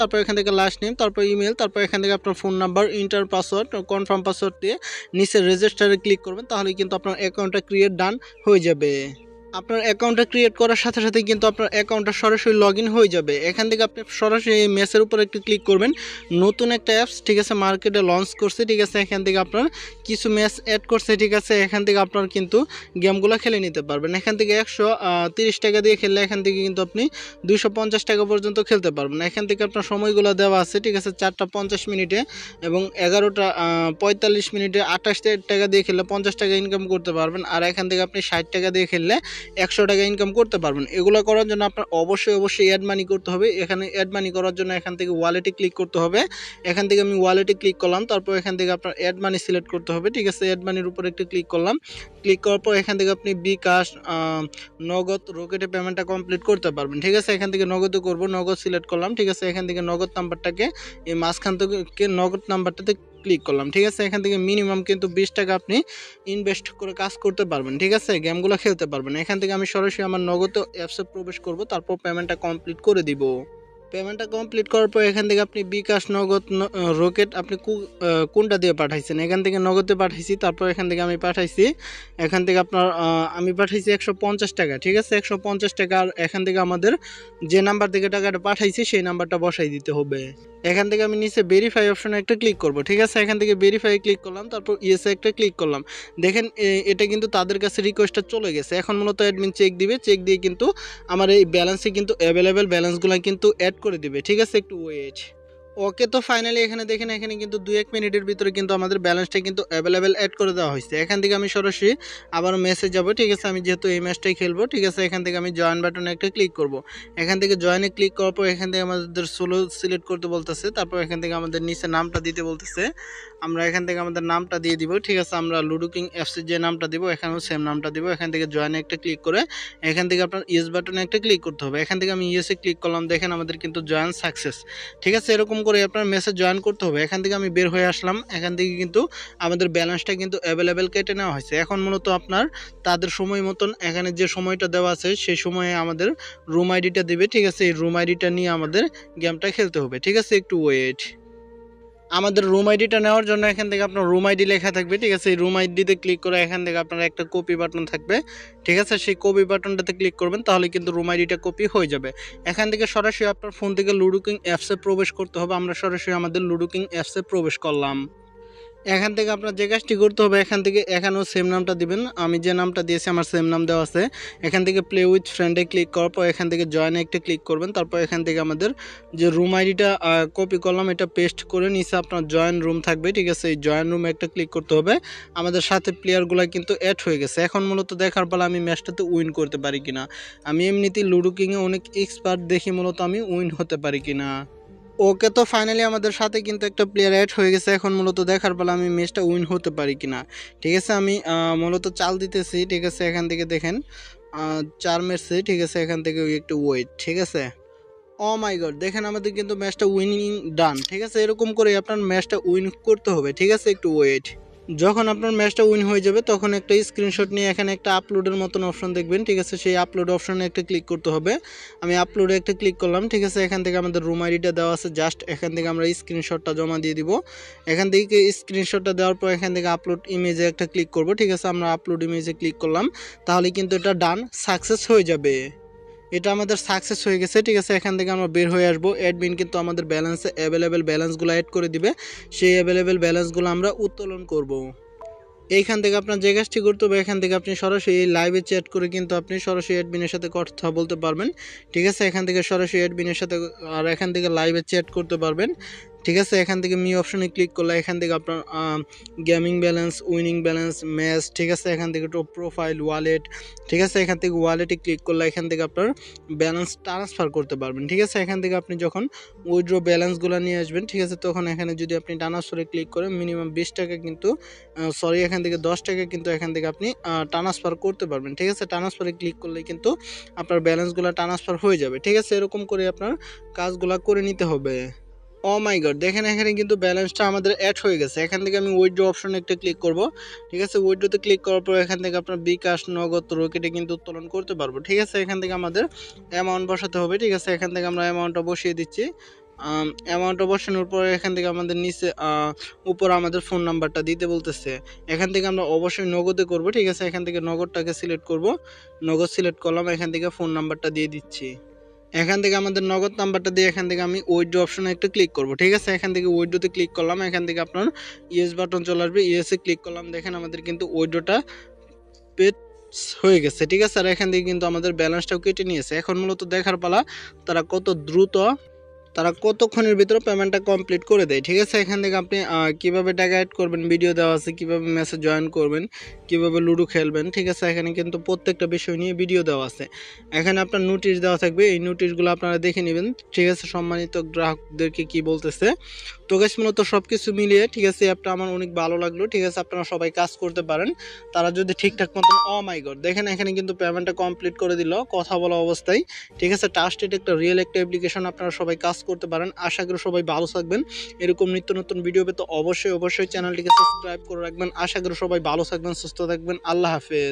তারপর এখান থেকে লাস্ট নেম তারপর ইমেল তারপর এখান থেকে আপনার phone number enter password confirm password দিয়ে নিচে রেজিস্টারে ক্লিক করবেন তাহলে কিন্তু আপনার অ্যাকাউন্টটা ক্রিয়েট ডান হয়ে যাবে। আপনার অ্যাকাউন্টটা ক্রিয়েট করার সাথে সাথে কিন্তু আপনার অ্যাকাউন্টটা সরাসরি লগ হয়ে যাবে। এখান থেকে আপনি সরাসরি এই ম্যাচের উপর একটু ক্লিক করবেন। নতুন একটা অ্যাপস ঠিক আছে মার্কেটে লঞ্চ করছে, ঠিক আছে, এখান থেকে আপনার কিছু ম্যাচ অ্যাড করছে, ঠিক আছে, এখান থেকে আপনার কিন্তু গেমগুলো খেলে নিতে পারবেন। এখান থেকে একশো তিরিশ টাকা দিয়ে খেললে এখান থেকে কিন্তু আপনি দুইশো পঞ্চাশ টাকা পর্যন্ত খেলতে পারবেন। এখান থেকে আপনার সময়গুলো দেওয়া আছে, ঠিক আছে, চারটা পঞ্চাশ মিনিটে এবং এগারোটা পঁয়তাল্লিশ মিনিটে আঠাশ টাকা দিয়ে খেললে পঞ্চাশ টাকা ইনকাম করতে পারবেন। আর এখান থেকে আপনি ষাট টাকা দিয়ে খেললে একশো টাকা ইনকাম করতে পারবেন। এগুলো করার জন্য আপনার অবশ্যই অবশ্যই অ্যাড মানি করতে হবে। এখানে অ্যাড মানি করার জন্য এখান থেকে ওয়ালেটে ক্লিক করতে হবে। এখান থেকে আমি ওয়ালেটে ক্লিক করলাম, তারপর এখান থেকে আপনার অ্যাড মানি সিলেক্ট করতে হবে। ঠিক আছে অ্যাড মানির উপর একটু ক্লিক করলাম। ক্লিক করার পর এখান থেকে আপনি বিকাশ নগদ রকেটে পেমেন্টটা কমপ্লিট করতে পারবেন। ঠিক আছে, এখান থেকে নগদে করব, নগদ সিলেক্ট করলাম। ঠিক আছে, এখান থেকে নগদ নাম্বারটাকে এই মাঝখান থেকে নগদ নাম্বারটাতে ক্লিক করলাম, ঠিক আছে? এখান থেকে মিনিমাম কিন্তু বিশ টাকা আপনি ইনভেস্ট করে কাজ করতে পারবেন, ঠিক আছে? গেমগুলো খেলতে পারবেন। এখান থেকে আমি সরাসরি আমার নগদ অ্যাপসে প্রবেশ করব, তারপর পেমেন্টটা কমপ্লিট করে দিব। পেমেন্টটা কমপ্লিট করার পর এখান থেকে আপনি বিকাশ নগদ রকেট আপনি কোনটা দিয়ে পাঠাইছেন? এখান থেকে নগদে পাঠাইছি, তারপর এখান থেকে আমি পাঠাইছি, এখান থেকে আপনার আমি পাঠাইছি একশো পঞ্চাশ টাকা, ঠিক আছে? একশো পঞ্চাশ টাকা, আর এখান থেকে আমাদের যে নাম্বার থেকে টাকাটা পাঠাইছি, সেই নাম্বারটা বসাই দিতে হবে। এখান থেকে আমি নিচে ভেরিফাই অপশনে একটা ক্লিক করব, ঠিক আছে? এখান থেকে ভেরিফাই ক্লিক করলাম, তারপর ইয়েসে একটা ক্লিক করলাম। দেখেন এটা কিন্তু তাদের কাছে রিকোয়েস্টটা চলে গেছে। এখন মূলত অ্যাডমিন চেক দিবে চেক দিয়ে কিন্তু আমার এই ব্যালেন্সে কিন্তু অ্যাভেলেবেল ব্যালেন্সগুলো কিন্তু অ্যাড করে দিবে, ঠিক আছে? একটু ওয়েট ওকে তো ফাইনালি এখানে দেখেন, এখানে কিন্তু দু এক মিনিটের ভিতরে কিন্তু আমাদের ব্যালেন্সটা কিন্তু অ্যাভেলেবেল অ্যাড করে দেওয়া হয়েছে। এখান থেকে আমি সরাসরি আবার মেসেজ যাব, ঠিক আছে? আমি যেহেতু এই ম্যাচটাই খেলব, ঠিক আছে? এখান থেকে আমি জয়েন বাটনে একটা ক্লিক করব। এখান থেকে জয়েনে ক্লিক করার পর এখান থেকে আমাদের সোলো সিলেক্ট করতে বলতেছে, তারপর এখান থেকে আমাদের নিচে নামটা দিতে বলতেছে। আমরা এখান থেকে আমাদের নামটা দিয়ে দিব, ঠিক আছে? আমরা লুডো কিং অ্যাপসের যে নামটা দিব, এখানেও সেম নামটা দিব। এখান থেকে জয়েনে একটা ক্লিক করে এখান থেকে আপনার ইয়েস বাটনে একটা ক্লিক করতে হবে। এখান থেকে আমি ইয়েসে ক্লিক করলাম, দেখেন আমাদের কিন্তু জয়েন সাকসেস ঠিক আছে? এরকম করে আপনার মেসেজ জয়েন করতে হবে। এখান থেকে আমি বের হয়ে আসলাম। এখান থেকে কিন্তু আমাদের ব্যালেন্সটা কিন্তু অ্যাভেলেবেল কেটে নেওয়া হয়েছে। এখন মূলত আপনার তাদের সময় মতন এখানে যে সময়টা দেওয়া আছে, সেই সময়ে আমাদের রুম আইডিটা দিবে, ঠিক আছে? এই রুম আইডিটা নিয়ে আমাদের গেমটা খেলতে হবে। ঠিক আছে? একটু ওয়েট আমাদের রুম আইডিটা নেওয়ার জন্য এখান থেকে আপনার রুম আইডি লেখা থাকবে, ঠিক আছে? এই রুম আইডিতে ক্লিক করে এখান থেকে আপনার একটা কপি বাটন থাকবে, ঠিক আছে? সেই কপি বাটনটাতে ক্লিক করবেন, তাহলে কিন্তু রুম আইডিটা কপি হয়ে যাবে। এখান থেকে সরাসরি আপনার ফোন থেকে লুডুকিং অ্যাপসে প্রবেশ করতে হবে। আমরা সরাসরি আমাদের লুডুকিং অ্যাপসে প্রবেশ করলাম। এখান থেকে আপনার যে কাজটি করতে হবে, এখান থেকে এখানেও সেম নামটা দিবেন। আমি যে নামটা দিয়েছি, আমার সেম নাম দেওয়া আছে। এখান থেকে প্লে উইথ ফ্রেন্ডে ক্লিক করার পর এখান থেকে জয়েন একটা ক্লিক করবেন। তারপর এখান থেকে আমাদের যে রুম আইডিটা কপি করলাম, এটা পেস্ট করে নিচে আপনার জয়েন রুম থাকবে, ঠিক আছে? এই জয়েন রুমে একটা ক্লিক করতে হবে। আমাদের সাথে প্লেয়ারগুলো কিন্তু অ্যাড হয়ে গেছে। এখন মূলত দেখার পালা আমি ম্যাচটাতে উইন করতে পারি কিনা। আমি এমনিতেই লুডো কিংয়ে অনেক এক্সপার্ট দেখি মূলত আমি উইন হতে পারি কিনা। ওকে তো ফাইনালি আমাদের সাথে কিন্তু একটা প্লেয়ার অ্যাড হয়ে গেছে। এখন মূলত দেখার পালা আমি ম্যাচটা উইন হতে পারি কি না ঠিক আছে, আমি মূলত চাল দিতেছি। ঠিক আছে, এখান থেকে দেখেন। চার মেরছি। ঠিক আছে, এখান থেকে একটু ওয়েট ঠিক আছে? ও মাই গড দেখেন আমাদের কিন্তু ম্যাচটা উইনিং ডান ঠিক আছে, এরকম করে আপনার ম্যাচটা উইন করতে হবে। ঠিক আছে, একটু ওয়েট যখন আপনার ম্যাচটা উইন হয়ে যাবে, তখন একটা স্ক্রিনশট নিয়ে এখানে একটা আপলোডের মতন অপশন দেখবেন, ঠিক আছে? সেই আপলোড অপশনে একটা ক্লিক করতে হবে। আমি আপলোডে একটা ক্লিক করলাম, ঠিক আছে? এখান থেকে আমাদের রুম আইডিটা দেওয়া আছে জাস্ট এখান থেকে আমরা স্ক্রিনশটটা জমা দিয়ে দিব। এখান থেকে স্ক্রিনশটটা দেওয়ার পর এখান থেকে আপলোড ইমেজে একটা ক্লিক করব, ঠিক আছে? আমরা আপলোড ইমেজে ক্লিক করলাম, তাহলে কিন্তু এটা ডান সাকসেস হয়ে যাবে। এটা আমাদের সাকসেস হয়ে গেছে, ঠিক আছে? এখান থেকে আমরা বের হয়ে আসব। অ্যাডমিন কিন্তু আমাদের ব্যালেন্সে অ্যাভেলেবেল ব্যালেন্সগুলো অ্যাড করে দিবে। সেই অ্যাভেলেবেল ব্যালেন্সগুলো আমরা উত্তোলন করব। এইখান থেকে আপনার যে কাজটি করতে হবে, এখান থেকে আপনি সরাসরি লাইভে চ্যাট করে কিন্তু আপনি সরাসরি অ্যাডমিনের সাথে কথা বলতে পারবেন। ঠিক আছে? এখান থেকে সরাসরি অ্যাডমিনের সাথে, আর এখান থেকে লাইভে চ্যাট করতে পারবেন। ঠিক আছে, এখান থেকে মি অপশনে ক্লিক করলে এখান থেকে আপনার gaming balance winning balance match ঠিক আছে, এখান থেকে টপ প্রোফাইল ওয়ালেট ঠিক আছে, এখান থেকে ওয়ালেটে ক্লিক করলে এখান থেকে আপনার ব্যালেন্স ট্রান্সফার করতে পারবেন। ঠিক আছে, এখান থেকে আপনি যখন উইড্রো ব্যালেন্সগুলো নিয়ে আসবেন, ঠিক আছে, তখন এখানে যদি আপনি ট্রান্সফারে ক্লিক করেন মিনিমাম বিশ টাকা কিন্তু সরি এখান থেকে দশ টাকা কিন্তু এখান থেকে আপনি ট্রান্সফার করতে পারবেন। ঠিক আছে ট্রান্সফারে ক্লিক করলে কিন্তু আপনার ব্যালেন্সগুলো ট্রান্সফার হয়ে যাবে। ঠিক আছে, এরকম করে আপনার কাজগুলো করে নিতে হবে। ও মাই গড দেখেন এখানে কিন্তু ব্যালেন্সটা আমাদের অ্যাড হয়ে গেছে। এখান থেকে আমি উইড্রো অপশনে একটা ক্লিক করব। ঠিক আছে উইড্রোতে ক্লিক করার পর এখান থেকে আপনার বিকাশ, নগদ, রকেটে কিন্তু উত্তোলন করতে পারব। ঠিক আছে, এখান থেকে আমাদের অ্যামাউন্ট বসাতে হবে। ঠিক আছে, এখান থেকে আমরা অ্যামাউন্টটা বসিয়ে দিচ্ছি। অ্যামাউন্ট বসানোর পরে এখান থেকে আমাদের নিচে উপর আমাদের ফোন নাম্বারটা দিতে বলতেছে। এখান থেকে আমরা অবশ্যই নগদে করব। ঠিক আছে, এখান থেকে নগদটাকে সিলেক্ট করব। নগদ সিলেক্ট করলাম, এখান থেকে ফোন নাম্বারটা দিয়ে দিচ্ছি। এখান থেকে আমাদের নগদ নাম্বারটা দিয়ে এখান থেকে আমি উইড্রো অপশনে একটা ক্লিক করব, ঠিক আছে? এখান থেকে উইড্রোতে ক্লিক করলাম, এখান থেকে আপনার ইয়েস বাটন চলে আসবে ইয়েসে ক্লিক করলাম, দেখেন আমাদের কিন্তু উইড্রোটা পেট হয়ে গেছে, ঠিক আছে? আর এখান থেকে কিন্তু আমাদের ব্যালেন্সটাও কেটে নিয়েছে। এখন মূলত দেখার পালা, তারা কত দ্রুত তারা কতক্ষণের ভিতরে পেমেন্টটা কমপ্লিট করে দেয়? ঠিক আছে, এখান থেকে আপনি কীভাবে টাকা অ্যাড করবেন ভিডিও দেওয়া আছে, কীভাবে মেসেজ জয়েন করবেন, কীভাবে লুডো খেলবেন, ঠিক আছে, এখানে কিন্তু প্রত্যেকটা বিষয় নিয়ে ভিডিও দেওয়া আছে। এখানে আপনার নোটিশ দেওয়া থাকবে, এই নোটিশগুলো আপনারা দেখে নেবেন। ঠিক আছে, সম্মানিত গ্রাহকদেরকে কি বলতেছে? তো গাছ মূলত সব কিছু মিলিয়ে, ঠিক আছে অ্যাপটা আমার অনেক ভালো লাগল। ঠিক আছে, আপনারা সবাই কাজ করতে পারেন। তারা যদি ঠিকঠাক মতন, ও মাই দেখেন এখানে কিন্তু পেমেন্টটা কমপ্লিট করে দিল, কথা বলা অবস্থায়। ঠিক আছে ট্রাস্টেড একটা রিয়েল একটা অ্যাপ্লিকেশন আপনারা সবাই কাজ করতে পারেন। আশা করি সবাই ভালো থাকবেন। এরকম নিত্য নতুন ভিডিও পেতে অবশ্যই অবশ্যই চ্যানেলটিকে সাবস্ক্রাইব করে রাখবেন। আশা করি সবাই ভালো থাকবেন, সুস্থ থাকবেন। আল্লাহ হাফেজ।